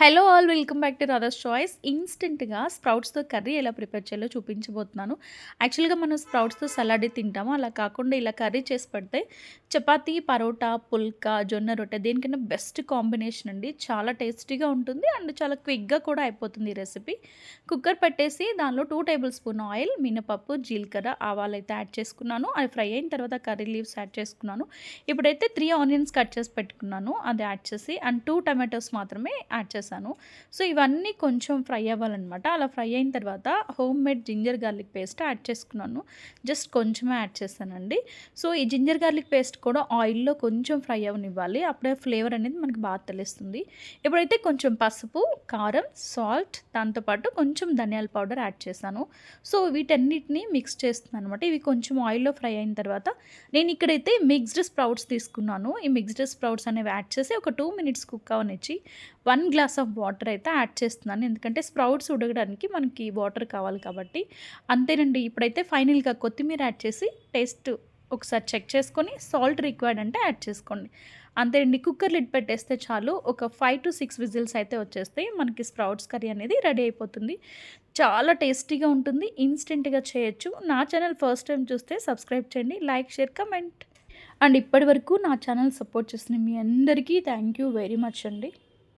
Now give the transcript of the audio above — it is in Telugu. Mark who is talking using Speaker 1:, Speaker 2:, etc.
Speaker 1: Hello all welcome back to రదర్స్ choice ఇన్స్టెంట్గా స్ప్రౌట్స్తో కర్రీ ఎలా ప్రిపేర్ చేయాలో చూపించబోతున్నాను. యాక్చువల్గా మనం స్ప్రౌట్స్తో సలాడ్ తింటాము? అలా కాకుండా ఇలా కర్రీ చేసి పెడితే చపాతీ పరోటా పుల్కా జొన్న రొట్టె దేనికైనా బెస్ట్ కాంబినేషన్ అండి. చాలా టేస్టీగా ఉంటుంది అండ్ చాలా క్విక్గా కూడా అయిపోతుంది ఈ రెసిపీ. కుక్కర్ పెట్టేసి దానిలో టూ టేబుల్ స్పూన్ ఆయిల్ మినపప్పు జీలకర్ర ఆవాలు అయితే యాడ్ చేసుకున్నాను. అది ఫ్రై అయిన తర్వాత కర్రీ లీవ్స్ యాడ్ చేసుకున్నాను. ఇప్పుడైతే త్రీ ఆనియన్స్ కట్ చేసి పెట్టుకున్నాను. అది యాడ్ చేసి అండ్ టూ టమాటోస్ మాత్రమే యాడ్ చేశాను. సో ఇవన్నీ కొంచెం ఫ్రై అవ్వాలన్నమాట. అలా ఫ్రై అయిన తర్వాత home made ginger garlic paste add చేసుకున్నాను. జస్ట్ కొంచెమే యాడ్ చేశానండి. సో ఈ జింజర్ గార్లిక్ పేస్ట్ కూడా ఆయిల్లో కొంచెం ఫ్రై అవనివ్వాలి. అప్పుడే ఫ్లేవర్ అనేది మనకి బాగా తెలుస్తుంది. ఇప్పుడైతే కొంచెం పసుపు కారం సాల్ట్ దాంతోపాటు కొంచెం ధనియాల పౌడర్ యాడ్ చేశాను. సో వీటన్నిటిని మిక్స్ చేస్తున్నాను అనమాట ఇవి కొంచెం ఆయిల్లో ఫ్రై అయిన తర్వాత నేను ఇక్కడైతే మిక్స్డ్ స్ప్రౌట్స్ తీసుకున్నాను. ఈ మిక్స్డ్ స్ప్రౌట్స్ అనేవి యాడ్ చేసి ఒక టూ మినిట్స్ కుక్ అవనిచ్చి వన్ గ్లాస్ ఆఫ్ వాటర్ అయితే యాడ్ చేస్తున్నాను. ఎందుకంటే స్ప్రౌట్స్ ఉడకడానికి మనకి వాటర్ కావాలి కాబట్టి. అంతేనండి. ఇప్పుడైతే ఫైనల్గా కొత్తిమీర యాడ్ చేసి టేస్ట్ ఒకసారి చెక్ చేసుకొని సాల్ట్ రిక్వైర్డ్ అంటే యాడ్ చేసుకోండి. అంతే అండి కుక్కర్ లిడ్ పెట్టేస్తే చాలు. ఒక ఫైవ్ టు సిక్స్ విజిల్స్ అయితే వచ్చేస్తాయి. మనకి స్ప్రౌట్స్ కర్రీ అనేది రెడీ అయిపోతుంది. చాలా టేస్టీగా ఉంటుంది. ఇన్స్టెంట్గా చేయొచ్చు. నా ఛానల్ ఫస్ట్ టైం చూస్తే సబ్స్క్రైబ్ చేయండి. Like share comment. అండ్ ఇప్పటి వరకు నా ఛానల్ సపోర్ట్ చేసిన మీ అందరికీ థ్యాంక్ యూ వెరీ మచ్ అండి.